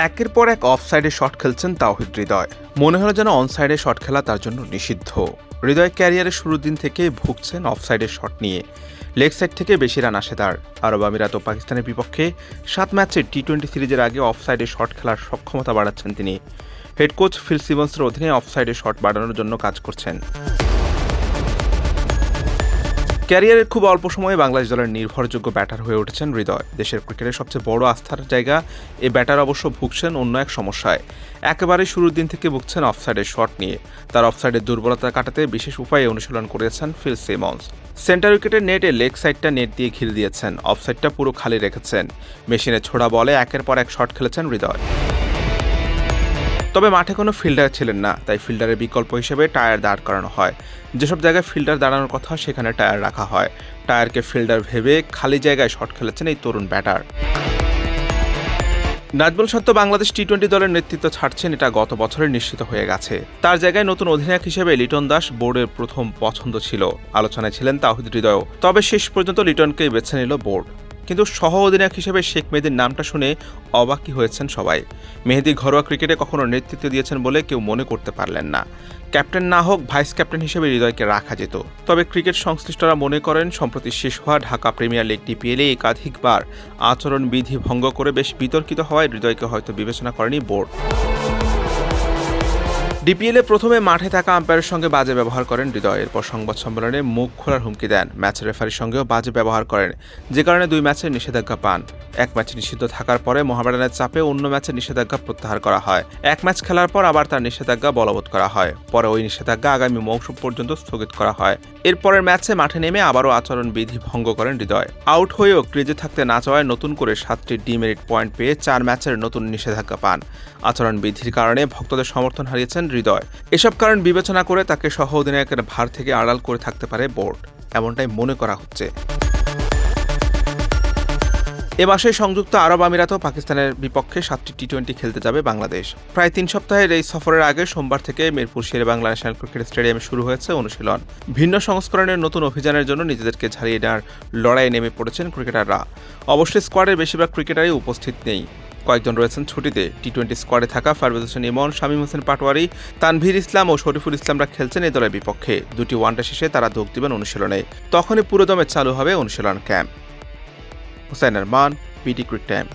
একের পর এক অফ সাইডে শট খেলছেন তাওহিদ হৃদয়। মনে হলো যেন অন সাইডে শট খেলা তার জন্য নিষিদ্ধ। হৃদয় ক্যারিয়ারের শুরুর দিন থেকে ভুগছেন অফ সাইডের শট নিয়ে। লেগ সাইড থেকে বেশি রান আসে তার। আরব আমিরাত ও পাকিস্তানের বিপক্ষে সাত ম্যাচের টি টোয়েন্টি সিরিজের আগে অফ সাইডে শট খেলার সক্ষমতা বাড়াচ্ছেন তিনি। হেড কোচ ফিল সিমন্সের অধীনে অফ সাইডে শট বাড়ানোর জন্য কাজ করছেন। ক্যারিয়ারের খুব অল্প সময়ে বাংলাদেশ দলের নির্ভরযোগ্য ব্যাটার হয়ে উঠেছেন হৃদয়। দেশের ক্রিকেটের সবচেয়ে বড় আস্থার জায়গা, এ ব্যাটার অবশ্য ভুগছেন অন্য এক সমস্যায়। একেবারে শুরুর দিন থেকে ভুগছেন অফসাইডের শট নিয়ে। তার অফসাইডের দুর্বলতা কাটাতে বিশেষ উপায়ে অনুশীলন করেছেন ফিল সিমন্স। সেন্টার উইকেটের নেটে লেগ সাইডটা নেট দিয়ে ঘিরে দিয়েছেন। অফসাইডটা পুরো খালি রেখেছেন। মেশিনে ছোড়া বলে একের পর এক শট খেলেছেন হৃদয়। তবে মাঠে কোনো ফিল্ডার ছিলেন না, তাই ফিল্ডারের বিকল্প হিসেবে টায়ার দাঁড় করানো হয়। যেসব জায়গায় ফিল্ডার দাঁড়ানোর কথা, সেখানে টায়ার রাখা হয়। টায়ারকে ফিল্ডার ভেবে খালি জায়গায় শট খেলেছেন এই তরুণ ব্যাটার। নাজমুল সত্য বাংলাদেশ টি টোয়েন্টি দলের নেতৃত্ব ছাড়ছেন, এটা গত বছরের নিশ্চিত হয়ে গেছে। তার জায়গায় নতুন অধিনায়ক হিসেবে লিটন দাস বোর্ডের প্রথম পছন্দ ছিল। আলোচনায় ছিলেন তাহিদ হৃদয়ও। তবে শেষ পর্যন্ত লিটনকেই বেছে নিল বোর্ড। কিন্তু সহ অধিনায়ক হিসেবে শেখ মেহেদির নামটা শুনে অবাকই হয়েছেন সবাই। মেহেদি ঘরোয়া ক্রিকেটে কখনো নেতৃত্ব দিয়েছেন বলে কেউ মনে করতে পারলেন না। ক্যাপ্টেন না হোক, ভাইস ক্যাপ্টেন হিসেবে হৃদয়কে রাখা যেত। তবে ক্রিকেট সংশ্লিষ্টরা মনে করেন, সম্প্রতি শেষ হওয়া ঢাকা প্রিমিয়ার লিগ ডিপিএলে একাধিকবার আচরণ বিধি ভঙ্গ করে বেশ বিতর্কিত হওয়ায় হৃদয়কে হয়তো বিবেচনা করেনি বোর্ড। ডিপিএলে প্রথমে মাঠে থাকা আম্পায়ারের সঙ্গে বাজে ব্যবহার করেন হৃদয়। এরপর সংবাদ সম্মেলনে মুখ খোলার হুমকি দেন। ম্যাচ রেফারির সঙ্গেও বাজে ব্যবহার করেন। যে কারণে দুই ম্যাচে নিষেধাজ্ঞা পান। এক ম্যাচে নিষিদ্ধ থাকার পরে মোহামেডানের চাপে অন্য ম্যাচে নিষেধাজ্ঞা প্রত্যাহার করা হয়। এক ম্যাচ খেলার পর আবার তার নিষেধাজ্ঞা বলবৎ করা হয়। পরে ওই নিষেধাজ্ঞা আগামী মৌসুম পর্যন্ত স্থগিত করা হয়। এরপরের ম্যাচে মাঠে নেমে আবারও আচরণ বিধি ভঙ্গ করেন হৃদয়। আউট হয়েও ক্রিজে থাকতে না চাওয়ায় নতুন করে সাতটি ডিমেরিট পয়েন্ট পেয়ে চার ম্যাচের নতুন নিষেধাজ্ঞা পান। আচরণ বিধির কারণে ভক্তদের সমর্থন হারিয়েছেন হৃদয়। এসব কারণ বিবেচনা করে তাকে সহ অধিনায়কের ভার থেকে আড়াল করে থাকতে পারে বোর্ড। এমনটাই মনে করা হচ্ছে। এ মাসে সংযুক্ত আরব আমিরাত ও পাকিস্তানের বিপক্ষে সাতটি টি টোয়েন্টি খেলতে যাবে বাংলাদেশ। প্রায় তিন সপ্তাহের এই সফরের আগে সোমবার থেকে মিরপুর শেরে বাংলা ন্যাশনাল ক্রিকেট স্টেডিয়ামে শুরু হয়েছে অনুশীলন। ভিন্ন সংস্করণের নতুন অভিযানের জন্য নিজেদেরকে ছাড়িয়ে নেওয়ার লড়াইয়ে নেমে পড়েছেন ক্রিকেটাররা। অবশ্যই স্কোয়াডের বেশিরভাগ ক্রিকেটারই উপস্থিত নেই। কয়েকজন রয়েছেন ছুটিতে। টি টোয়েন্টি স্কোয়াডে থাকা ফারবেজ হোসেন ইমন, শামীম হোসেন পাটোয়ারি, তানভীর ইসলাম ও শরীফুল ইসলামরা খেলছেন এই দলের বিপক্ষে। দুটি ওয়ানডে শেষে তারা যোগ দেবেন অনুশীলনে। তখনই পুরোদমে চালু হবে অনুশীলন camp. Hussain Arman BD cric time